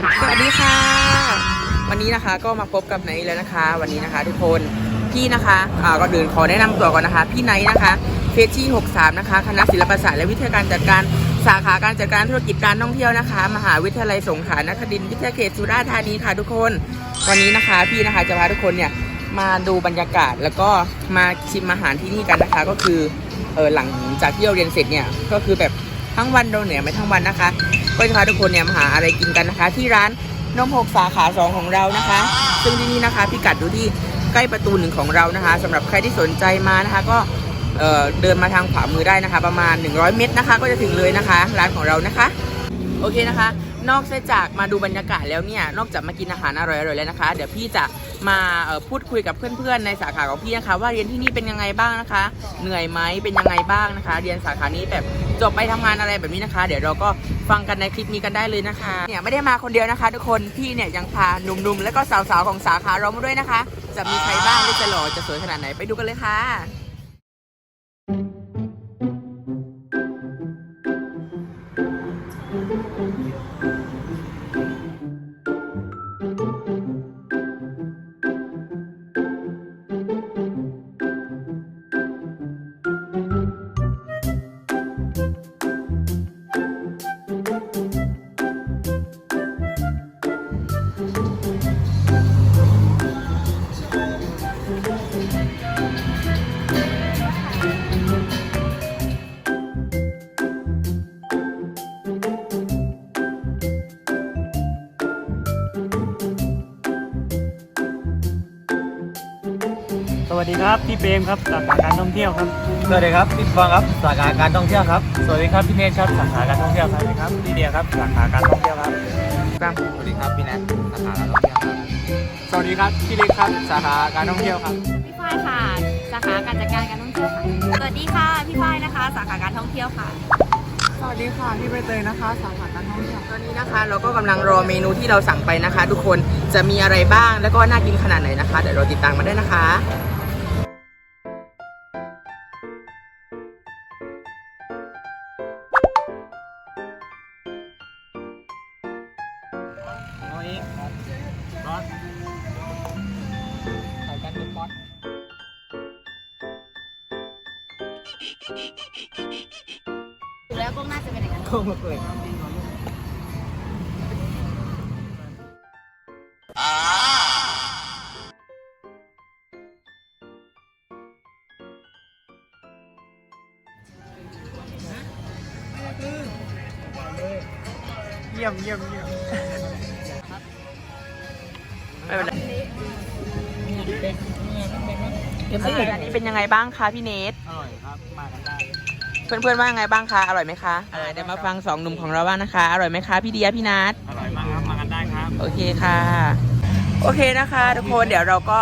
สวัสดีค่ะ วันนี้นะคะก็มาพบกับไนท์แล้วนะคะ วันนี้นะคะทุกคนพี่นะคะอ่าก็เดินขอแนะนำตัวก่อนนะคะ พี่ไนท์นะคะเฟชชี่63 นะคะ คณะศิลปศาสตร์และวิทยาการจัดการสาขาการจัดการธุรกิจการท่องเที่ยวนะคะ มหาวิทยาลัยสงขลานครินทร์วิทยาเขตสุราษฎร์ธานีค่ะทุกคน วันนี้นะคะพี่นะคะจะพาทุกคนเนี่ยมาดูบรรยากาศแล้วก็มาชิมอาหารที่นี่กันนะคะ ก็คือเออหลังจากที่เราเรียนเสร็จเนี่ยก็คือแบบทั้งวันเราเหนื่อยไม่ทั้งวันนะคะ ก็จะพาทุกคนเนี่ยมาหาอะไรกินกันนะคะ ที่ร้านนมหกสาขาสองของเรานะคะ ซึ่งที่นี่นะคะพิกัดอยู่ที่ใกล้ประตูหนึ่งของเรานะคะสำหรับใครที่สนใจมานะคะ ก็เเดินมาทางขวามือได้นะคะ ประมาณ 100 เมตรนะคะ ก็จะถึงเลยนะคะ ร้านของเรานะคะ โอเคนะคะ นอกจากมาดูบรรยากาศแล้วเนี่ย นอกจากมากินอาหารอร่อยๆแล้วนะคะ เดี๋ยวพี่จะมาพูดคุยกับเพื่อนๆ ในสาขาของพี่นะคะ ว่าเรียนที่นี่เป็นยังไงบ้างนะคะ เหนื่อยไหมเป็นยังไงบ้างนะคะ เรียนสาขานี้แบบจบไปทำงานอะไรแบบนี้นะคะ เดี๋ยวเราก็ฟังกันในคลิปนี้กันได้เลยนะคะเนี่ยไม่ได้มาคนเดียวนะคะ ทุกคนพี่เนี่ยยังพาหนุ่มๆ และก็สาวๆของสาขาเรามาด้วยนะคะ จะมีใครบ้างที่จะหล่อจะสวยขนาดไหนไปดูกันเลยค่ะ สวัสดีครับพี่เปรมครับสาขาการท่องเที่ยวครับ สวัสดีครับพี่ฟังครับสาขาการท่องเที่ยวครับ สวัสดีครับพี่เนชครับสาขาการท่องเที่ยวครับสวัสดีครับพี่เดียครับสาขาการท่องเที่ยวครับสวัสดีครับพี่แนทสาขาการท่องเที่ยวครับ สวัสดีครับพี่เล็กครับสาขาการท่องเที่ยวครับ พี่ฝ้ายค่ะ สาขาการจัดการการท่องเที่ยวค่ะ สวัสดีค่ะพี่ฝ้ายนะคะ สาขาการท่องเที่ยวค่ะ สวัสดีค่ะพี่ใบเตยนะคะ สาขาการท่องเที่ยวตอนนี้นะคะ เราก็กำลังรอเมนูที่เราสั่งไปนะคะ ทุกคนจะมีอะไรบ้างแล้วก็น่ากินขนาดไหนนะคะเดี๋ยวเราติดตามมาได้นะคะ ถูกแล้วก็น่าจะเป็นอย่างนั้นโค้งเลยเยี่ยมเยี่ยมเยี่ยมไม่เป็นไรอันนี้เป็นยังไงบ้างคะพี่เนท เพื่อนๆว่าไงบ้างคะ อร่อยไหมคะอ่าเดี๋ยวมาฟังสองหนุ่มของเราบ้างนะคะ อร่อยไหมคะพี่เดียพี่นัทอร่อยมากครับ มากันได้ครับ โอเคค่ะ โอเคนะคะ ทุกคนเดี๋ยวเราก็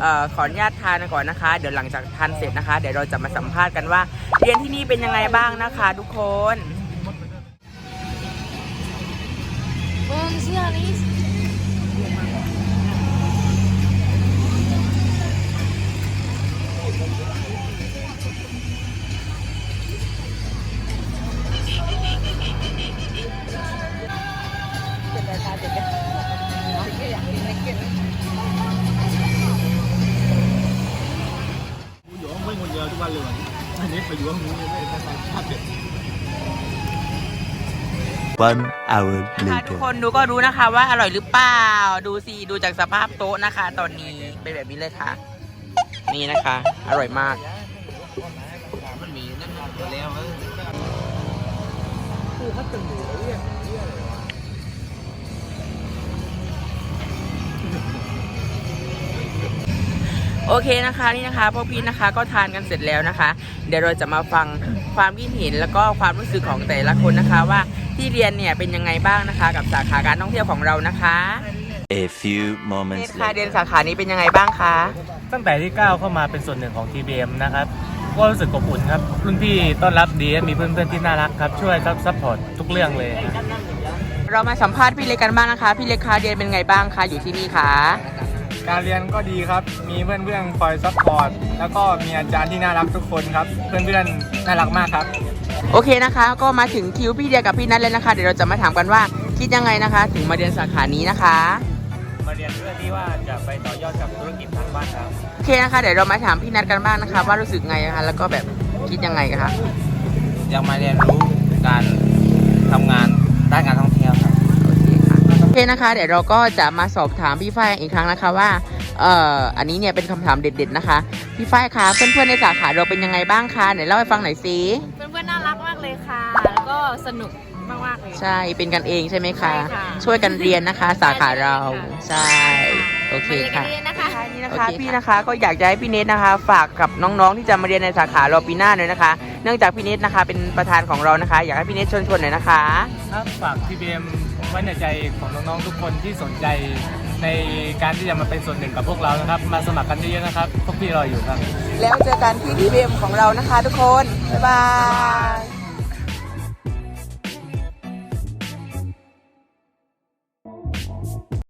เอ่อขออนุญาตทานก่อนนะคะ เดี๋ยวหลังจากทานเสร็จนะคะ เดี๋ยวเราจะมาสัมภาษณ์กันว่าเรียนที่นี่เป็นยังไงบ้างนะคะ ทุกคนอยู่ อยู่ห้องนู้นเลยไม่ได้ไปภาเด็ด One hour ค่ะทุ later. กคนดูก็รู้นะคะว่าอร่อยหรือเปล่า ดูสิดูจากสภาพโต๊ะนะคะ ตอนนี้เป็นแบบนี้เลยค่ะ นี่นะคะ อร่อยมาก มันมีนั่นแล้วเออคือเขาตึงอยู่เรื่อย โอเคนะคะนี่นะคะพวกพี่นะคะก็ทานกันเสร็จแล้วนะคะ เดี๋ยวเราจะมาฟังความคิดเห็นแล้วก็ความรู้สึกของแต่ละคนนะคะว่าที่เรียนเนี่ยเป็นยังไงบ้างนะคะ กับสาขาการท่องเที่ยวของเรานะคะ A few เน moments ตค่ะเรียน later. สาขานี้เป็นยังไงบ้างคะ ตั้งแต่ที่ก้าวเข้ามาเป็นส่วนหนึ่งของ TBM นะครับ ก็รู้สึกอบอุ่นครับรุ่นพี่ต้อนรับดีมีเพื่อนๆที่น่ารักครับ ช่วยซัพพอร์ตทุกเรื่องเลยเรามาสัมภาษณ์พี่เล็กกันบ้างนะคะ พี่เล็กคะเรียนเป็นไงบ้างคะอยู่ที่นี่คะ การเรียนก็ดีครับ มีเพื่อนๆคอยซัพพอร์ต แล้วก็มีอาจารย์ที่น่ารักทุกคนครับ เพื่อนๆน่ารักมากครับ โอเคนะคะ ก็มาถึงคิวพี่เดียกับพี่นัทแล้วนะคะ เดี๋ยวเราจะมาถามกันว่าคิดยังไงนะคะ ถึงมาเรียนสาขานี้นะคะ มาเรียนเพื่อที่ว่าจะไปต่อยอดกับธุรกิจทางบ้านครับ โอเคนะคะ เดี๋ยวเรามาถามพี่นัทกันบ้างนะคะ ว่ารู้สึกไงนะคะ แล้วก็แบบคิดยังไงกันคะ อยากมาเรียนรู้การทำงาน นะคะ เดี๋ยวเราก็จะมาสอบถามพี่ฝ้ายอีกครั้งนะคะว่าเอ่ออันนี้เนี่ยเป็นคำถามเด็ดๆนะคะ พี่ฝ้ายคะเพื่อนๆในสาขาเราเป็นยังไงบ้างคะไหนเล่าให้ฟังหน่อยสิเพื่อนๆน่ารักมากเลยค่ะ แล้วก็สนุกมากๆเลยใช่เป็นกันเองใช่ไหมคะใช่ค่ะช่วยกันเรียนนะคะ สาขาเราใช่โอเคมาเรียนกัค่ะนเรียนนะคะนี่นะคะพี่นะคะก็อยากจะให้พี่เนทนะคะ ฝากกับน้องๆที่จะมาเรียนในสาขาเราปีหน้าเลยนะคะ เนื่องจากพี่เนทนะคะเป็นประธานของเรานะคะ อยากให้พี่เนทชวนชวนๆหน่อยนะคะครับฝาก TBM ไว้ในใจของน้องๆทุกคนที่สนใจในการที่จะมาเป็นส่วนหนึ่งกับพวกเรานะครับ มาสมัครกันเยอะๆนะครับ พวกพี่รออยู่ครับ แล้วเจอกันที่ทีเบมของเรานะคะทุกคน บ๊ายบาย